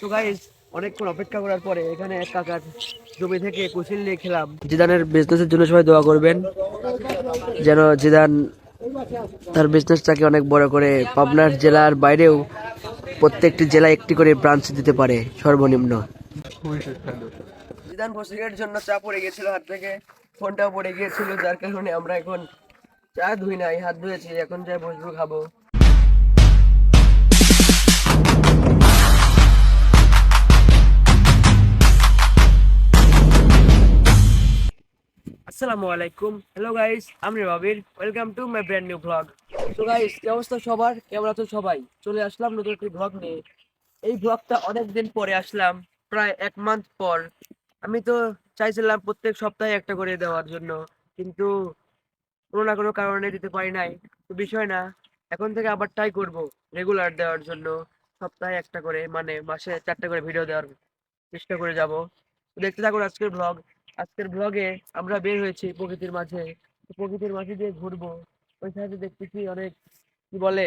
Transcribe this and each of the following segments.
তো অনেকক্ষণ অপেক্ষা করার পরে এখানে এক কাকার জমি থেকে কুশিল নিয়ে খেলাম। জিদানের বিজনেসের জন্য সবাই দোয়া করবেন, যেন জিদান তার বিজনেসটাকে অনেক বড় করে পাবনার জেলার বাইরেও প্রত্যেকটি জেলায় একটি করে ব্রাঞ্চ দিতে পারে, সর্বনিম্ন। জিদান বসিকের জন্য চা পড়ে গেছিল, হাত থেকে ফোনটাও পড়ে গিয়েছিল, যার কারণে আমরা এখন চা ধুই নাই, হাত ধুয়েছি, এখন যাই বসবো, খাব। আসসালামু আলাইকুম। হ্যালো গাইস আমি রবির welcome to my brand new vlog তো গাইস কি অবস্থা সবার? কেমন আছো সবাই? চলে আসলাম নতুন একটি ব্লগ নিয়ে। এই ব্লগটা অনেক দিন পরে আসলাম, প্রায় এক মান্থ পর। আমি তো চাইছিলাম প্রত্যেক সপ্তাহে একটা করে দেওয়ার জন্য, কিন্তু কোনো না কোনো কারণে দিতে পারি নাই। তো বিষয় না, এখন থেকে আবার ট্রাই করব রেগুলার দেওয়ার জন্য। সপ্তাহে একটা করে মানে মাসে চারটা করে ভিডিও দেওয়ার চেষ্টা করে যাব। দেখতে থাকুন আজকের ব্লগ আজকের ব্লগে আমরা বের হয়েছি প্রকৃতির মাঝে। প্রকৃতির মাঝে দিয়ে ঘুরবো। ওই সাইডে দেখতেছি অনেক, কি বলে,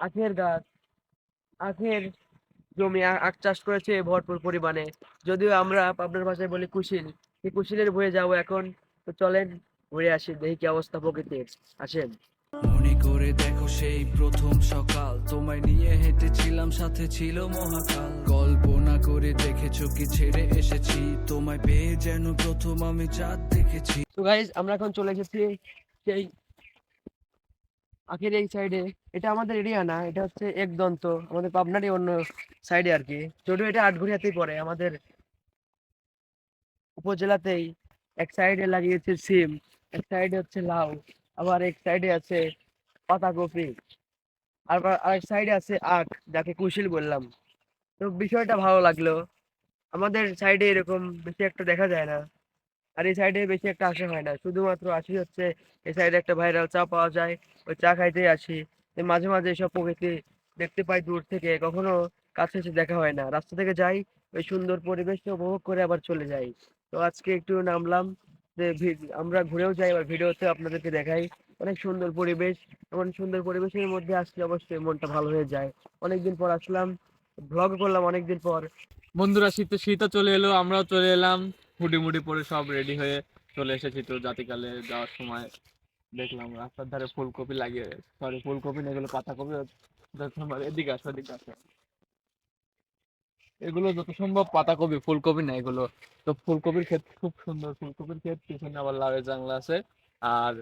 আখের গাছ। আখের জমি আখ চাষ করেছে ভরপুর পরিমাণে। যদিও আমরা পাবনার ভাষায় বলি কুশিল। কুশিলের বয়ে যাব এখন। তো চলেন, ঘুরে আসি, দেখি কি অবস্থা প্রকৃতির। আসেন। মনে করে দেখো সেই প্রথম সকাল। তোমায় নিয়ে হেঁটেছিলাম, সাথে ছিল মহাকাল। কল্পনা করে দেখেছ কি ছেড়ে এসেছি। তোমায় পেয়ে যেন প্রথম আমি চাঁদ দেখেছি। তো গাইজ আমরা এখন চলে এসেছি সেই আখের এই সাইডে এটা আমাদের এরিয়া না, এটা হচ্ছে একদন্ত। আমাদের পাবনারই অন্য সাইডে আর কি। যদিও এটা আটঘরিয়াতেই পড়ে, আমাদের উপজেলাতেই। এক সাইডে লাগিয়েছে সিম, এক সাইডে হচ্ছে লাউ। আবার এক সাইডে আছে পাতাকপি, আবার আরেক সাইডে আছে আখ, যাকে কুশিল বললাম। তো বিষয়টা ভালো লাগল। আমাদের সাইডে এরকম বেশি একটা দেখা যায় না। আর এই সাইডে বেশি একটা আসা হয় না। শুধুমাত্র আসি হচ্ছে, এই সাইডে একটা ভাইরাল চা পাওয়া যায়, ওই চা খাইতেই আসি। মাঝে মাঝে এসব প্রকৃতি দেখতে পাই দূর থেকে। কখনো কাছে এসে দেখা হয় না। রাস্তা থেকে যাই, ওই সুন্দর পরিবেশটা উপভোগ করে আবার চলে যাই। তো আজকে একটু নামলাম। যে আমরা ঘুরেও যাই, আবার ভিডিওতে আপনাদেরকে দেখাই। অনেক সুন্দর পরিবেশ, এমন সুন্দর পরিবেশের মধ্যে আসলে অবশ্যই মনটা ভালো হয়ে যায়। অনেকদিন পর আসলাম ভ্লগ করলাম অনেকদিন পর। বন্ধুরা, শীতে, শীতও চলে এলো, আমরাও চলে এলাম। হুডি মুডি পরে সব রেডি হয়ে চলে এসেছি তো জাতিকালে যাওয়ার সময়। দেখলাম রাস্তার ধারে ফুলকপি লাগিয়ে সরি ফুলকপি না এগুলো পাতাকপি এদিকে আসো এদিকে আসো। এগুলো যত সম্ভব পাতাকপি, ফুলকপি না এগুলো। তো ফুলকপির ক্ষেত খুব সুন্দর, ফুলকপির ক্ষেত পিছনে আবার লাউয়ের জাংলা আছে, আর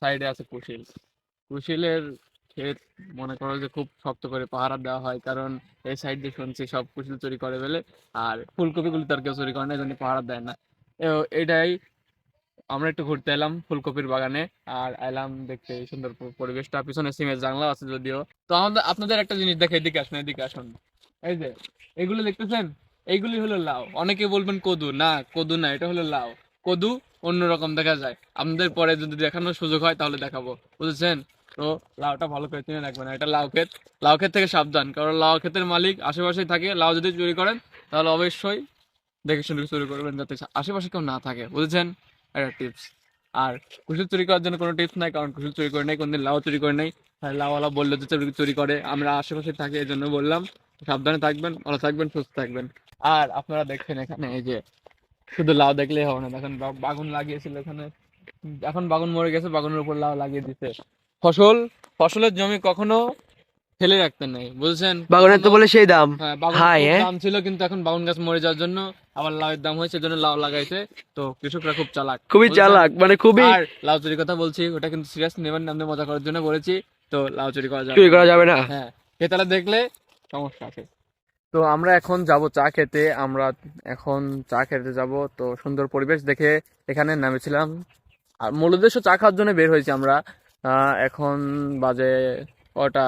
সাইডে আছে কুশিল। কুশিলের ক্ষেত মনে করো যে খুব শক্ত করে পাহারা দেওয়া হয়, কারণ এই সাইড দিয়ে শুনছি সব কুশিল চুরি করে ফেলে আর ফুলকপি গুলো তার কেউ চুরি করে না, এই জন্য পাহারা দেয় না। এটাই আমরা একটু ঘুরতে এলাম ফুলকপির বাগানে, আর এলাম দেখতে সুন্দর পরিবেশটা, পিছনে সিমের জানলা আছে যদিও। তো আমাদের, আপনাদের একটা জিনিস দেখে এদিকে আসুন এদিকে আসুন। এই যে, এগুলো দেখতেছেন? এইগুলি হলো লাউ। অনেকে বলবেন কদু। না কদু না, এটা হলো লাউ। কদু অন্যরকম দেখা যায়। আমাদের পরে যদি দেখানোর সুযোগ হয়, তাহলে দেখাবো। বুঝেছেন? তো লাউটা ভালো করে চিনে রাখবেন। এটা লাউ ক্ষেত। লাউ ক্ষেত থেকে সাবধান, কারণ লাউ ক্ষেতের মালিক আশেপাশেই থাকে। লাউ যদি চুরি করেন, তাহলে অবশ্যই দেখে শুনে চুরি করবেন যাতে আশেপাশে কেউ না থাকে। বুঝেছেন? একটা টিপস আর কুশল চুরি করার জন্য কোনো টিপস নাই, কারণ কুশল চুরি করে নাই, কোনদিন লাউ চুরি করে নাই। লাউওয়ালা বলল যে চুরি করে। আমরা আশেপাশে থাকি এই জন্য বললাম। সাবধানে থাকবেন ভালো থাকবেন সুস্থ থাকবেন। আর আপনারা দেখছেন এখানে এই যে শুধু লাউ দেখলেই হবে না দেখেন বাগুন লাগিয়েছিল এখানে। এখন বাগুন মরে গেছে বাগুনের উপর লাউ লাগিয়ে দিছে। ফসল ফসলের জমি কখনো ফেলে রাখতে নেই বুঝছেন? বাগানের তো বলে সেই দাম হ্যাঁ হাই, হ্যাঁ? দাম ছিল কিন্তু এখন বাগুন গাছ মরে যাওয়ার জন্য আবার লাউয়ের দাম হয়েছে জন্য লাউ লাগাইছে। তো কৃষকরা খুব চালাক খুবই চালাক মানে খুবই আর লাউ চুরির কথা বলছি ওটা কিন্তু সিরিয়াস নেবেন না, আমি মজা করার জন্য বলেছি তো লাউ চুরি করা যাবে চুরি করা যাবে না। হ্যাঁ খেতালা দেখলে সমস্যা আছে। তো আমরা এখন যাব চা খেতে আমরা এখন চা খেতে যাব। তো সুন্দর পরিবেশ দেখে এখানে নামেছিলাম। আর মূল উদ্দেশ্য চা খাওয়ার জন্য বের হয়েছি আমরা। আহ, এখন বাজে কটা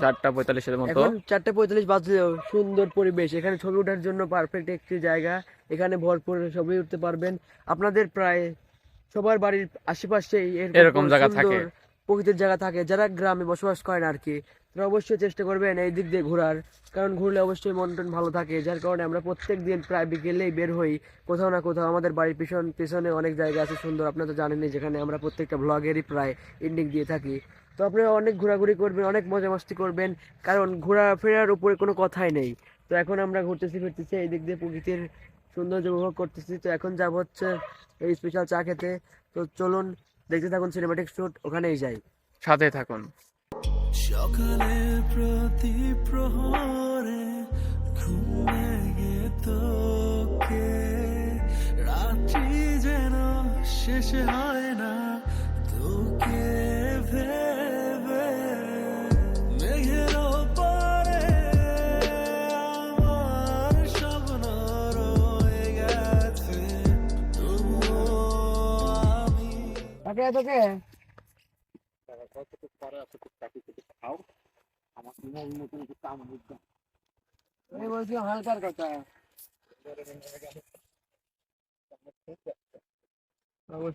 চারটা পঁয়তাল্লিশের মতো। এখন চারটে পঁয়তাল্লিশ বাজলেও সুন্দর পরিবেশ। এখানে ছবি ওঠার জন্য পারফেক্ট একটি জায়গা। এখানে ভরপুর ছবি উঠতে পারবেন। আপনাদের প্রায় সবার বাড়ির আশেপাশেই এরকম জায়গা থাকে। প্রকৃতির জায়গা থাকে, যারা গ্রামে বসবাস করেন আর কি, তারা অবশ্যই চেষ্টা করবেন এই দিক দিয়ে ঘোরার। কারণ ঘুরলে অবশ্যই মন টন ভালো থাকে, যার কারণে আমরা প্রত্যেক দিন প্রায় বিকেলেই বের হই, কোথাও না কোথাও। আমাদের বাড়ির পিছন, পিছনে অনেক জায়গা আছে সুন্দর, আপনারা তো জানেনই, যেখানে আমরা প্রত্যেকটা ব্লগেরই প্রায় এন্ডিং দিয়ে থাকি। তো আপনারা অনেক ঘোরাঘুরি করবেন, অনেক মজা মস্তি করবেন, কারণ ঘোরাফেরার উপরে কোনো কথাই নেই। তো এখন আমরা ঘুরতেছি, ফিরতেছি, এই দিক দিয়ে প্রকৃতির সৌন্দর্য উপভোগ করতেছি। তো এখন যাব হচ্ছে এই স্পেশাল চা খেতে। তো চলুন দেখতে থাকুন সিনেমাটিক শুট ওখানেই যাই। সাথে থাকুন। সকালে প্রতি প্রহরে ঘুমে তোকে। রাত্রি যেন শেষ হয় না তোকে ভেবে। তাকে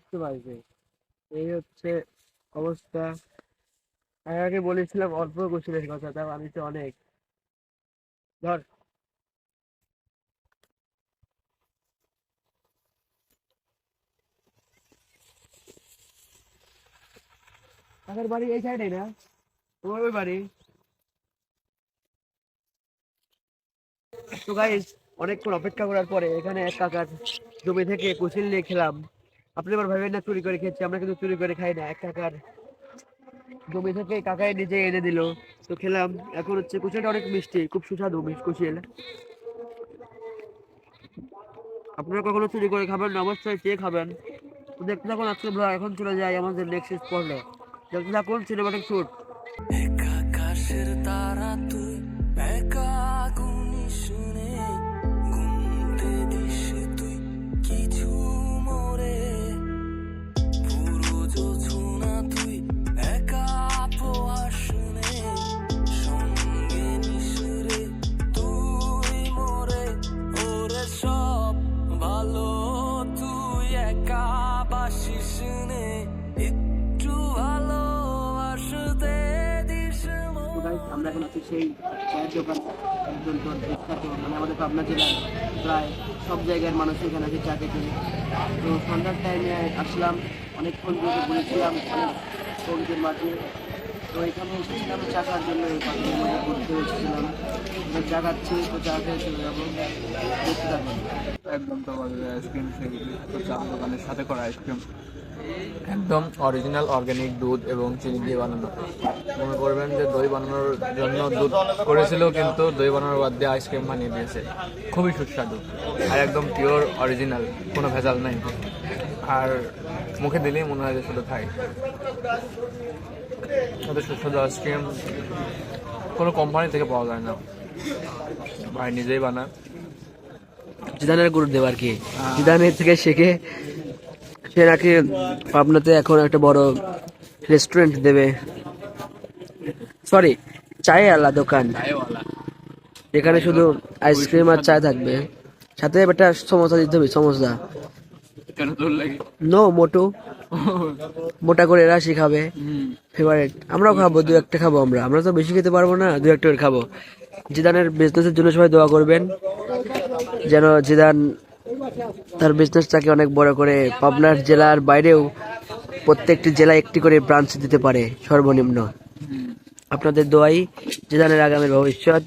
তোকে এই হচ্ছে অবস্থা। আমি আগে বলেছিলাম অল্প কথা, তাও আমি তো অনেক। ধর তাদের বাড়ি এই সাইডে না? তোমার ওই বাড়ি? তো গাইস অনেকক্ষণ অপেক্ষা করার পরে এখানে এক কাকার জমি থেকে কুচিল নিয়ে খেলাম। আপনি এবার ভাবেন না চুরি করে খেয়েছি, আমরা কিন্তু চুরি করে খাই না। এক কাকার জমি থেকে কাকাই নিজে এনে দিল। তো খেলাম। এখন হচ্ছে কুচিলটা অনেক মিষ্টি, খুব সুস্বাদু কুচিল আপনারা কখনো চুরি করে খাবেন না? অবশ্যই চেয়ে খাবেন। দেখতে থাকুন আজকে এখন চলে যাই আমাদের নেক্সট স্পটে দেখতে কোন সিনেমাটিক শুট সেই চায়ের দোকান একজন তো বিখ্যাত মানে আমাদের পাবনা জেলার প্রায় সব জায়গার মানুষ এখানে আছে চা খেতে তো সন্ধ্যার টাইমে আসলাম, অনেকক্ষণ ধরে ঘুরেছিলাম, অনেক প্রকৃতির মাঝে। তো এখানে এসেছিলাম, চা খাওয়ার জন্য এই মধ্যে ঘুরতে এসেছিলাম। চা খাচ্ছি, তো চা খেয়ে চলে যাব। দেখতে থাকুন একদম তো আইসক্রিম তো চা দোকানের সাথে করা আইসক্রিম। একদম অরিজিনাল অর্গানিক দুধ এবং চিনি দিয়ে বানানো। মনে করবেন যে দই বানানোর জন্য দুধ করেছিল, কিন্তু দই বানানোর বাদ দিয়ে আইসক্রিম বানিয়ে দিয়েছে। খুবই সুস্বাদু আর একদম পিওর অরিজিনাল কোনো ভেজাল নাই। আর মুখে দিলেই মনে হয় যে শুধু খাই। ওদের সুস্বাদু আইসক্রিম কোনো কোম্পানি থেকে পাওয়া যায় না। ভাই নিজেই বানায় জিদানের গুরুদেব আর কি? জিদানের থেকে শিখে সে নাকি পাবনাতে এখন একটা বড় রেস্টুরেন্ট দেবে। সরি চায়ে আলা দোকান। এখানে শুধু আইসক্রিম আর চা থাকবে। সাথে একটা সমোসা দিতে হবে সমোসা। নো মোটো। মোটা করে এরা শিখাবে। ফেভারিট আমরাও খাব দু একটা খাব আমরা। আমরা তো বেশি খেতে পারব না দু একটা করে খাব। জিদানের বিজনেসের জন্য সবাই দোয়া করবেন। যেন জিদান তার বিজনেসটাকে অনেক বড় করে পাবনার জেলার বাইরেও প্রত্যেকটি জেলায় একটি করে ব্রাঞ্চ দিতে পারে সর্বনিম্ন। আপনাদের দোয়াই জিদানের আগামীর ভবিষ্যৎ।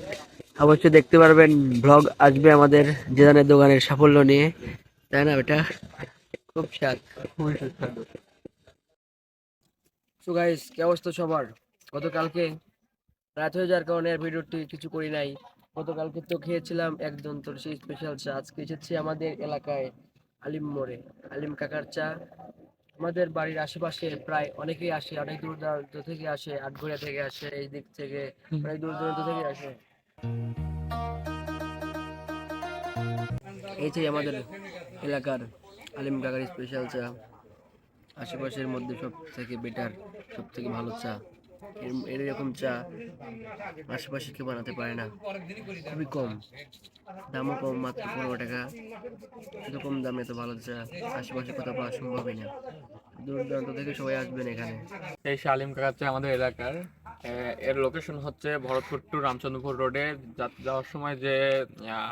অবশ্যই দেখতে পারবেন ব্লগ আসবে আমাদের জিদানের দোকানের সাফল্য নিয়ে। তাই না এটা খুব স্বাদ। খুবই সুস্বাদু সো গাইস কি অবস্থা সবার? গতকালকে রাত হয়ে যাওয়ার কারণে ভিডিওটি কিছু করি নাই। গতকালকে তো খেয়েছিলাম একদম তোর সেই স্পেশাল চা। আজকে এসেছি আমাদের এলাকায় আলিম মোড়ে। আলিম কাকার চা। আমাদের বাড়ির আশেপাশে প্রায় অনেকেই আসে, অনেক দূর দূরান্ত থেকে আসে, আটঘরিয়া থেকে আসে, এই দিক থেকে অনেক দূর দূরান্ত থেকে আসে। এই যে আমাদের এলাকার আলিম কাকার স্পেশাল চা। আশেপাশের মধ্যে সব থেকে বেটার সব থেকে ভালো চা। এরকম চা আশেপাশে কেউ বানাতে পারে না। খুবই কম। দামও কম মাত্র পনেরো টাকা। এত কম দামে তো ভালো চা আশেপাশে কোথাও পাওয়া সম্ভবই না। দূর দূরান্ত থেকে সবাই আসবেন এখানে। এই শালিম কাকাচ্ছে আমাদের এলাকার। এর লোকেশন হচ্ছে ভরতপুর টু রামচন্দ্রপুর রোডে যাওয়ার সময় যে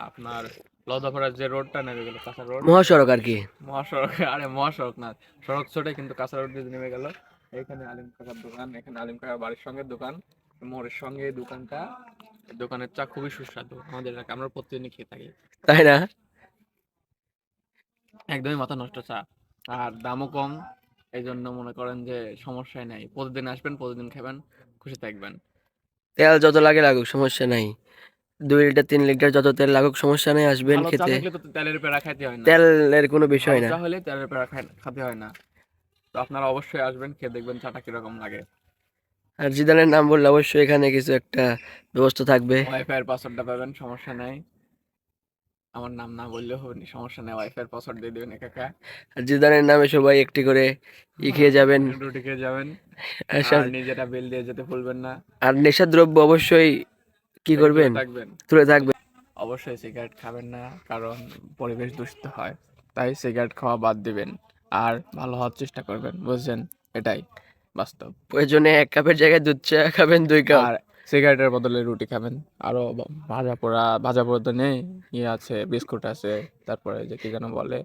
আপনার লদাপাড়ার যে রোডটা নেমে গেল কাঁচা রোড মহাসড়ক আর কি। মহাসড়ক আরে মহাসড়ক না সড়ক ছোটে কিন্তু কাঁচা রোড দিয়ে নেমে গেল। এখানে আলিম কাকার দোকান এখানে আলিম কাকার বাড়ির সঙ্গে দোকান মোড়ের সঙ্গে দোকানটা। দোকানের চা খুবই সুস্বাদু আমাদের এলাকায় আমরা প্রতিদিন খেয়ে থাকি। তাই না? একদমই মাথা নষ্ট চা। আর দামও কম এই জন্য মনে করেন যে সমস্যাই নাই। প্রতিদিন আসবেন প্রতিদিন খাবেন খুশি থাকবেন। তেল যত লাগে লাগুক সমস্যা নাই। দুই লিটার তিন লিটার যত তেল লাগুক সমস্যা নেই আসবেন ভালো চা খেতে। থাকলে তো তেলের পেড়া খাইতে হয় না। তেলের কোনো বিষয় না। চা হলে তেলের পেড়া খাই- খেতে হয় না। তো আপনারা অবশ্যই আসবেন খেয়ে দেখবেন চাটা কীরকম লাগে। আর জিদানের নাম বললে অবশ্যই এখানে কিছু একটা ব্যবস্থা থাকবে। ওয়াইফাই এর পাসওয়ার্ডটা পাবেন সমস্যা নাই। আমার নাম না বললেও হবে সমস্যা নেই ওয়াইফাই এর পাসওয়ার্ড দিয়ে দেবেন একা একা। আর জিদানের নামে সবাই একটি করে ই খেয়ে যাবেন। রুটি খেয়ে যাবেন। আর নিজেরা বিল দিয়ে যেতে ভুলবেন না। আর নেশা দ্রব্য অবশ্যই কি করবেন? থাকবেন। তুলে থাকবেন। অবশ্যই সিগারেট খাবেন না কারণ পরিবেশ দূষিত হয় তাই সিগারেট খাওয়া বাদ দিবেন। আর ভালো হওয়ার চেষ্টা করবেন বুঝছেন? এটাই বাস্তব। প্রয়োজনে এক কাপের জায়গায় দুধ চা খাবেন দুই কাপ। আর সিগারেটের বদলে রুটি খাবেন। আরও ভাজা পোড়া ভাজা পোড়া তো নেই ইয়ে আছে বিস্কুট আছে তারপরে যে কি যেন বলে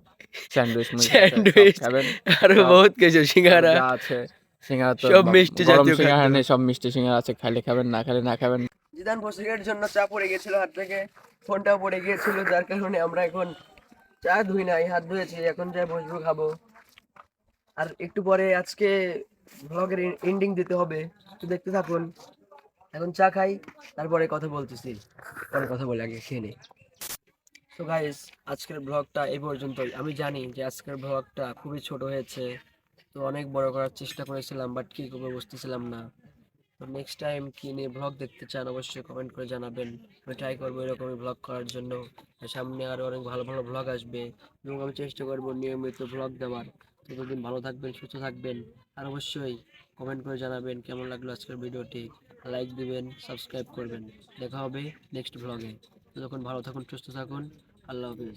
স্যান্ডউইচ Sandwich, খাবেন। আরও বহুত কিছু সিঙ্গারা। আছে সিঙ্গারা তো সব মিষ্টি জাতীয় সিঙ্গারা নেই সব মিষ্টি সিঙ্গারা আছে খাইলে খাবেন না খাইলে না খাবেন। জিদান সিগারেটের জন্য চা পড়ে গিয়েছিল হাত থেকে। ফোনটাও পড়ে গিয়েছিল যার কারণে আমরা এখন চা ধুই নাই হাত ধুয়েছি এখন যাই বসবো খাব। আর একটু পরে আজকে ব্লগের এন্ডিং দিতে হবে। তো দেখতে থাকুন। এখন চা খাই, তারপরে কথা বলতেছি। পরে কথা বলে, আগে খেয়ে নেই। তো গাইস আজকের ব্লগটা এই পর্যন্তই। আমি জানি যে আজকের ব্লগটা খুবই ছোট হয়েছে। তো অনেক বড় করার চেষ্টা করেছিলাম বাট কি করব বুঝতেছিলাম না। তো নেক্সট টাইম কি নিয়ে ব্লগ দেখতে চান, অবশ্যই কমেন্ট করে জানাবেন। আমি ট্রাই করব এরকমই ব্লগ করার জন্য। সামনে আরও অনেক ভালো ভালো ব্লগ আসবে। এবং আমি চেষ্টা করব নিয়মিত ব্লগ দেওয়ার। ততদিন ভালো থাকবেন, সুস্থ থাকবেন। আর অবশ্যই কমেন্ট করে জানাবেন কেমন লাগল আজকের ভিডিওটি। লাইক দিবেন সাবস্ক্রাইব করবেন। দেখা হবে নেক্সট ভ্লগে ততক্ষণ ভালো থাকুন, সুস্থ থাকুন। আল্লাহ হাফিজ।